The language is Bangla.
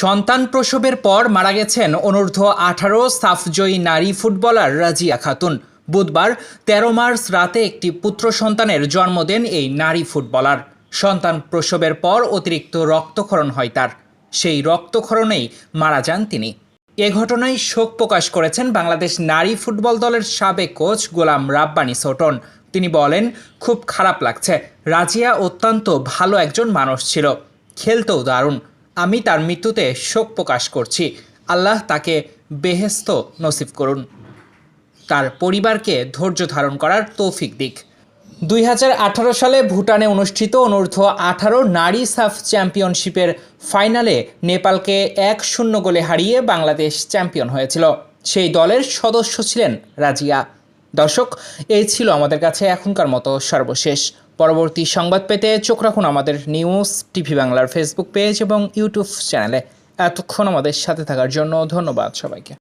সন্তান প্রসবের পর মারা গেছেন অনূর্ধ্ব আঠারো সাফজয়ী নারী ফুটবলার রাজিয়া খাতুন। বুধবার তেরো মার্চ রাতে একটি পুত্র সন্তানের জন্ম দেন এই নারী ফুটবলার। সন্তান প্রসবের পর অতিরিক্ত রক্তক্ষরণ হয় তার। সেই রক্তক্ষরণেই মারা যান তিনি। এ ঘটনায় শোক প্রকাশ করেছেন বাংলাদেশ নারী ফুটবল দলের সাবেক কোচ গোলাম রাব্বানি সোটন। তিনি বলেন, খুব খারাপ লাগছে। রাজিয়া অত্যন্ত ভালো একজন মানুষ ছিল। খেলতেও দারুণ। আমি তার মৃত্যুতে শোক প্রকাশ করছি। আল্লাহ তাকে বেহেস্ত নসিব করুন। তার পরিবারকে ধৈর্য ধারণ করার তৌফিক দিক। দুই হাজার আঠারো সালে ভুটানে অনুষ্ঠিত অনূর্ধ্ব আঠারো নারী সাফ চ্যাম্পিয়নশিপের ফাইনালে নেপালকে এক শূন্য গোলে হারিয়ে বাংলাদেশ চ্যাম্পিয়ন হয়েছিল। সেই দলের সদস্য ছিলেন রাজিয়া। দর্শক, এই ছিল আমাদের কাছে এখনকার মতো সর্বশেষ। পরবর্তী সংবাদ পেতে চোখ রাখুন আমাদের নিউজ টিভি বাংলার ফেসবুক পেজ এবং ইউটিউব চ্যানেলে। এতক্ষণ আমাদের সাথে থাকার জন্য ধন্যবাদ সবাইকে।